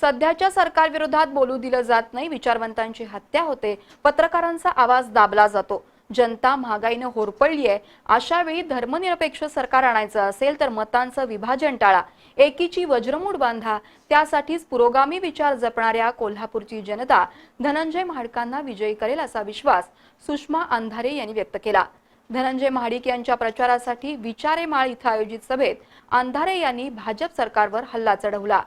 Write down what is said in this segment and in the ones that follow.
सध्याच्या सरकारविरोधात बोलू दिलं जात नाही विचारवंतांची हत्या होते पत्रकारांचा आवाज दाबला जातो. जनता महागाईनं होरपळली आहे अशा वेळी धर्मनिरपेक्ष सरकार आणायचं असेल तर मतांचं विभाजन टाळा. एकीची वज्रमूड बांधा त्यासाठीच पुरोगामी विचार जपणाऱ्या कोल्हापूरची जनता धनंजय महाडकांना विजयी करेल असा विश्वास सुषमा अंधारे यांनी व्यक्त केला. धनंजय महाडिक यांच्या प्रचारासाठी विचारे माळ इथं आयोजित सभेत अंधारे यांनी भाजप सरकारवर हल्ला चढवला.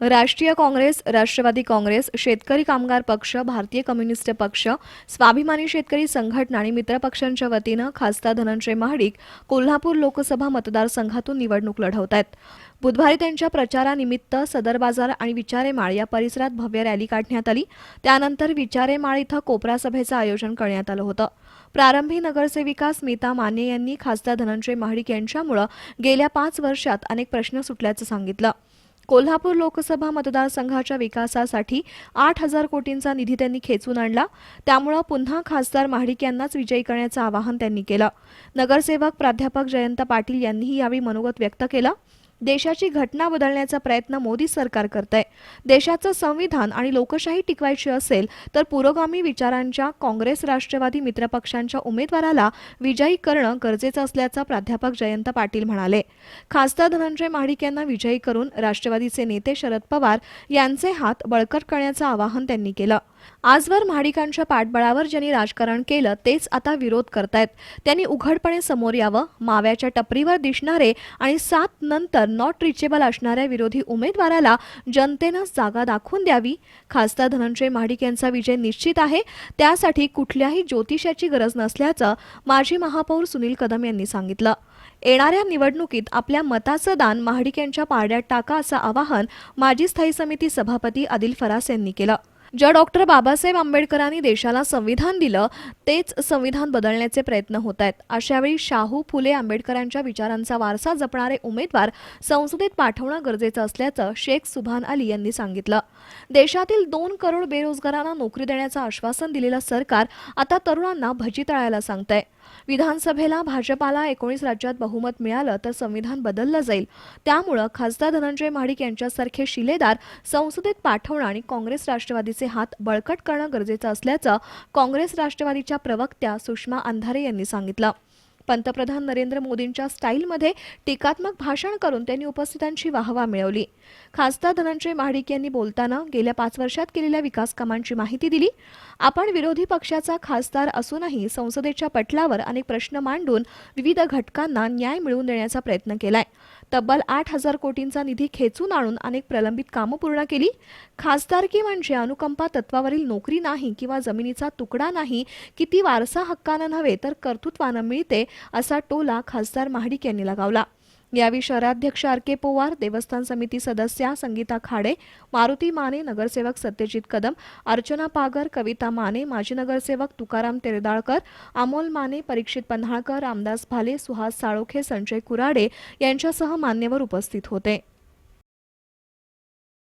राष्ट्रीय काँग्रेस राष्ट्रवादी काँग्रेस शेतकरी कामगार पक्ष भारतीय कम्युनिस्ट पक्ष स्वाभिमानी शेतकरी संघटना आणि मित्रपक्षांच्या वतीनं खासदार धनंजय महाडिक कोल्हापूर लोकसभा मतदारसंघातून निवडणूक लढवत आहेत बुधवारी त्यांच्या प्रचारानिमित्त सदर बाजार आणि विचारेमाळ या परिसरात भव्य रॅली काढण्यात आली. त्यानंतर विचारेमाळ इथं कोपरा सभेचं आयोजन करण्यात आलं होतं. प्रारंभी नगरसेविका स्मिता माने यांनी खासदार धनंजय महाडिक यांच्यामुळं गेल्या पाच वर्षात अनेक प्रश्न सुटल्याचं सांगितलं. कोल्हापूर लोकसभा मतदारसंघाच्या विकासासाठी आठ हजार कोटींचा निधी त्यांनी खेचून आणला. त्यामुळं पुन्हा खासदार महाडिक यांनाच विजयी करण्याचं आवाहन त्यांनी केलं. नगरसेवक प्राध्यापक जयंत पाटील यांनीही यावेळी मनोगत व्यक्त केलं. देशाची घटना बदलण्याचा प्रयत्न मोदी सरकार करत आहे देशाचं संविधान आणि लोकशाही टिकवायची असेल तर पुरोगामी विचारांच्या काँग्रेस राष्ट्रवादी मित्रपक्षांच्या उमेदवाराला विजयी करणं गरजेचं असल्याचं प्राध्यापक जयंत पाटील म्हणाले. खासदार धनंजय महाडिक यांना विजयी करून राष्ट्रवादीचे नेते शरद पवार यांचे हात बळकट करण्याचं आवाहन त्यांनी केलं. आजवर महाडिकांच्या पाठबळावर ज्यांनी राजकारण केलं तेच आता विरोध करतायत. त्यांनी उघडपणे समोर यावं माव्याच्या टपरीवर दिसणारे आणि सात नंतर नॉट रिचेबल असणाऱ्या विरोधी उमेदवाराला जनतेनं जागा दाखवून द्यावी. खासदार धनंजय महाडिक यांचा विजय निश्चित आहे. त्यासाठी कुठल्याही ज्योतिषाची गरज नसल्याचं माजी महापौर सुनील कदम यांनी सांगितलं. येणाऱ्या निवडणुकीत आपल्या मताचं दान महाडिक यांच्या पारड्यात टाका असं आवाहन माजी स्थायी समिती सभापती आदिल फरास यांनी केलं. ज्या डॉक्टर बाबासाहेब आंबेडकरांनी देशाला संविधान दिलं तेच संविधान बदलण्याचे प्रयत्न होत आहेत. अशावेळी शाहू फुले आंबेडकरांच्या विचारांचा वारसा जपणारे उमेदवार संसदेत पाठवणं गरजेचं असल्याचं शेख सुभान अली यांनी सांगितलं. देशातील दोन करोड बेरोजगारांना नोकरी देण्याचं आश्वासन दिलेलं सरकार आता तरुणांना भजी तळायला सांगतंय. विधानसभेला भाजपाला एकोणीस राज्यात बहुमत मिळालं तर संविधान बदललं जाईल. त्यामुळं खासदार धनंजय महाडिक यांच्यासारखे शिलेदार संसदेत पाठवणं आणि काँग्रेस राष्ट्रवादीचे हात बळकट करणं गरजेचं असल्याचं काँग्रेस राष्ट्रवादीच्या प्रवक्त्या सुषमा अंधारे यांनी सांगितलं. पंतप्रधान नरेंद्र मोदींच्या स्टाईलमध्ये टीकात्मक भाषण करून त्यांनी उपस्थितांची वाहवा मिळवली. खासदार धनंजय महाडिक यांनी बोलताना गेल्या पाच वर्षात केलेल्या विकास कामांची माहिती दिली. आपण विरोधी पक्षाचा खासदार असूनही संसदेच्या पटलावर अनेक प्रश्न मांडून विविध घटकांना न्याय मिळवून देण्याचा प्रयत्न केलाय. तब्बल आठ हजार कोटींचा निधी खेचून आणून अनेक प्रलंबित कामं पूर्ण केली. खासदारकी म्हणजे अनुकंपा तत्वावरील नोकरी नाही किंवा जमिनीचा तुकडा नाही की ती वारसा हक्कानं नव्हे तर कर्तृत्वानं मिळते असा टोला खासदार महाडिक यांनी लगावला. यावेळी शहराध्यक्ष आर के पोवार देवस्थान समिती सदस्या संगीता खाडे मारुती माने नगरसेवक सत्यजित कदम अर्चना पागर कविता माने माजी नगरसेवक तुकाराम तेरदाळकर अमोल माने परीक्षित पन्हाळकर रामदास भाले सुहास साळोखे संजय कुराडे यांच्यासह मान्यवर उपस्थित होते.